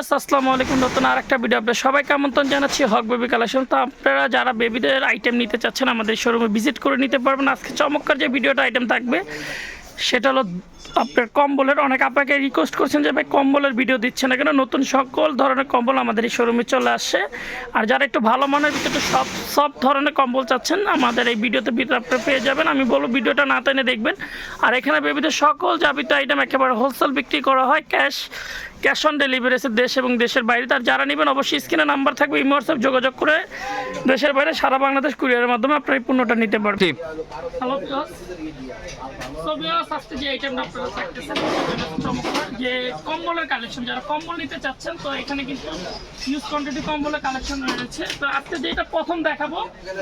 আসসালামু আলাইকুম। নতুন আর একটা ভিডিও আপনার সবাইকে আমন্ত্রণ জানাচ্ছি হক বেবি কালেকশন তো আপনারা যারা বেবিদের আইটেম নিতে চাচ্ছেন, আমাদের শোরুমে ভিজিট করে নিতে পারবেন। আজকে চমৎকার যে ভিডিওটা আইটেম থাকবে, সেটা হলো আপনার কম্বলের। অনেক আপনাকে রিকোয়েস্ট করছেন যে, ভাই, কম্বলের ভিডিও দিচ্ছে না কেন? নতুন সকল ধরনের কম্বল আমাদের এই শোরুমে চলে আসছে। আর যারা একটু ভালো মানের ভিতরে সব সব ধরনের কম্বল চাচ্ছেন, আমাদের এই ভিডিওতে আপনারা পেয়ে যাবেন। আমি বলব ভিডিওটা না টেনে দেখবেন। আর এখানে বেবিদের সকল যাবিত আইটেম একেবারে হোলসেল বিক্রি করা হয় ক্যাশ ক্যাশ অন ডেলিভারি আছে দেশ এবং দেশের বাইরে। তার যারা নেবেন অবশ্যই স্ক্রিনে নাম্বার থাকবে ইমো হোয়াটসঅ্যাপ যোগাযোগ করে দেশের বাইরে সারা বাংলাদেশ কুরিয়ারের মাধ্যমে আপনার এই পণ্যটা নিতে পারবেন। হ্যালো আজকে যে আইটেমটা আপনারা দেখতেছেন যে কম্বলের কালেকশন যারা কম্বল নিতে চাচ্ছেন তো এখানে কিন্তু ইউজ কোয়ান্টিটি কম্বলের কালেকশন রয়েছে। তো আজকে যেটা প্রথম দেখাবো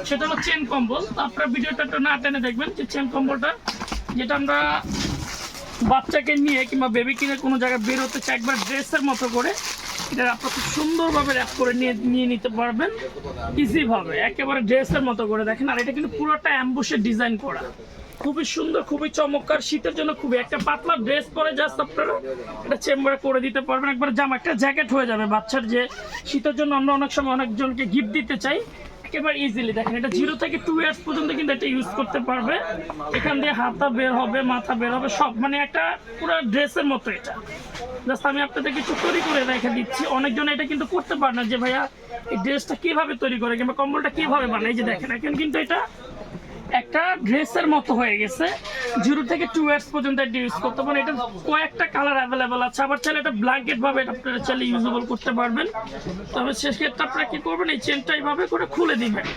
সেটা হলো চেন কম্বল। তো আপনারা ভিডিওটা একটু না টেনে দেখবেন যে চেন কম্বলটা যেটা আমরা বাচ্চাকে নিয়ে কিংবা বেবি কিনে কোনো জায়গায় বের হতে চাই একবার ড্রেসের মতো করে এটা আপনার খুব সুন্দরভাবে র্যাপ করে নিয়ে নিয়ে নিতে পারবেন। ইজিভাবে একেবারে ড্রেসের মতো করে দেখেন। আর এটা কিন্তু পুরোটা অ্যাম্বুশের ডিজাইন করা। খুবই সুন্দর, খুবই চমৎকার। শীতের জন্য খুবই, একটা পাতলা ড্রেস পরে জাস্ট আপনারা এটা চেম্বারে করে দিতে পারবেন। একবার জামা, একটা জ্যাকেট হয়ে যাবে বাচ্চার যে, শীতের জন্য আমরা অনেক সময় অনেকজনকে গিফট দিতে চাই। একেবারে ইজিলি দেখেন, এটা জিরো থেকে টু ইয়ার্স পর্যন্ত কিন্তু এটা ইউজ করতে পারবে। এখান দিয়ে হাতা বের হবে, মাথা বের হবে, সব মানে একটা পুরো ড্রেসের মতো এটা। জাস্ট আমি আপনাদের কিছু তৈরি করে রেখে দিচ্ছি। অনেকজন এটা কিন্তু করতে পারে না যে, ভাইয়া, এই ড্রেসটা কীভাবে তৈরি করে? কিংবা কম্বলটা কীভাবে বানায়? যে দেখেন, এখন কিন্তু এটা একটা ড্রেসের মতো হয়ে গেছে। জিরো থেকে টু ইয়ার্স পর্যন্ত এটা ইউজ করতে পারেন। এটা কয়েকটা কালার অ্যাভেলেবেল আছে। আবার চাইলে এটা ব্ল্যাঙ্কেট ভাবে এটা আপনারা চাইলে ইউজেবল করতে পারবেন। তবে শেষ ক্ষেত্রে আপনারা কী করবেন? এই চেনটা এইভাবে করে খুলে দিবেন।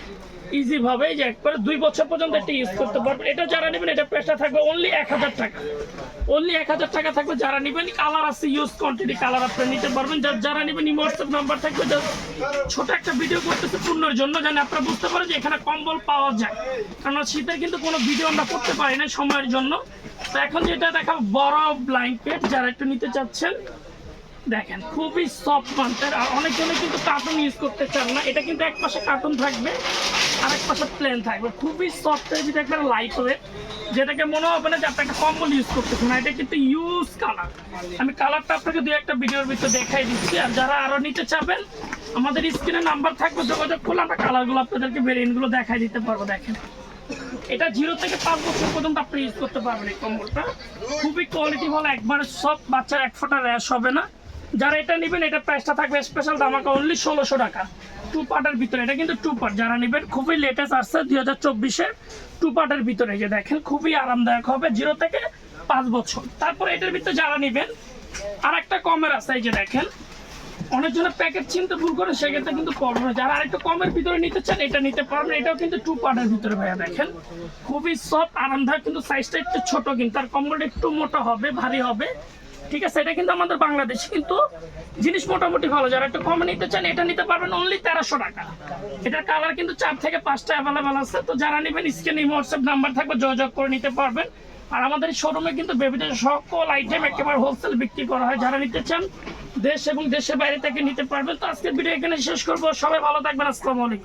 ইজি ভাবে যে একবারে দুই বছর পর্যন্ত এটা ইউজ করতে পারবেন। এটা যারা নেবেন, এটা প্রাইসটা থাকবে অনলি এক হাজার টাকা। অনলি এক হাজার টাকা থাকবে যারা নেবেন। কালার আছে ইউজ কোয়ান্টিটি কালার আপনি নিতে পারবেন। যার যারা নেবেন হোয়াটসঅ্যাপ নাম্বার থাকবে। just ছোট একটা ভিডিও করতেছে পূর্ণর জন্য। যেন আপনারা বুঝতে পারেন যে এখানে কম্বল পাওয়া যায়। কারণ শীতের কিন্তু কোনো ভিডিও আমরা করতে পারি না সময়ের জন্য। তো এখন যেটা দেখা বড় ব্ল্যাঙ্কেট যারা একটু নিতে চাচ্ছেন, দেখেন, খুবই সফট মান্থের আর অনেকজনে কিন্তু কার্টুন ইউজ করতে চান না। এটা কিন্তু এক পাশে কার্টুন থাকবে, আর এক পাশে প্লেন থাকবে। খুবই সফটের ভিতরে একটা লাইট ওয়েট যেটাকে মনে হবে না যে আপনি একটা কম্বল ইউজ করতেছেন না। এটা কিন্তু ইউজ কালার আমি কালারটা আপনাকে দু একটা ভিডিওর ভিতরে দেখাই দিচ্ছি। আর যারা আরও নিতে চাবেন, আমাদের স্ক্রিনে নাম্বার থাকবে, যোগাযোগ করলে আমরা কালারগুলো আপনাদেরকে ভেরিয়েন্টগুলো দেখাই দিতে পারব, দেখেন। এটা জিরো থেকে পাঁচ বছর পর্যন্ত আপনি ইউজ করতে পারবেন এই কম্বলটা। খুবই কোয়ালিটি ভালো, একবারে সব বাচ্চার এক ফোঁটা র্যাশ হবে না। যারা এটা নেবেন, এটা প্রাইসটা থাকবে স্পেশাল দামাকা অনলি ষোলোশো টাকা। টু পার্টের ভিতরে, এটা কিন্তু টু পার্ট যারা নেবেন, খুবই লেটেস্ট আসছে দুই হাজার চব্বিশে। টু পার্টের ভিতরে যে দেখেন, খুবই আরামদায়ক হবে জিরো থেকে পাঁচ বছর। তারপর এটার ভিতরে যারা নেবেন আর একটা কমের আছে, এই যে দেখেন। অনেকজনের প্যাকেট চিনতে ভুল করে সেক্ষেত্রে কিন্তু হয় যারা আরেকটু কমের ভিতরে নিতে চান, এটা নিতে পারবেন এটাও কিন্তু টু পার্টের ভিতরে ভাইয়া দেখেন। খুবই সফট আরামদায়ক, কিন্তু সাইজটা একটু ছোট কিন্তু তার কম্বলটা একটু মোটা হবে, ভারী হবে। ঠিক আছে, এটা কিন্তু আমাদের বাংলাদেশে কিন্তু জিনিস মোটামুটি ভালো। যারা একটু কমে নিতে চান, এটা নিতে পারবেন অনলি তেরোশো টাকা। এটার কালার কিন্তু চার থেকে পাঁচটা অ্যাভেলেবেল আছে। তো যারা নেবেন স্ক্রিনে হোয়াটসঅ্যাপ নাম্বার থাকবে, যোগাযোগ করে নিতে পারবেন। আর আমাদের শোরুমে কিন্তু বেবিদের সকল আইটেম একেবারে হোলসেল বিক্রি করা হয়। যারা নিতে চান দেশ এবং দেশের বাইরে থেকে নিতে পারবেন। তো আজকের ভিডিও এখানে শেষ করব। সবাই ভালো থাকবেন। আসসালামু আলাইকুম।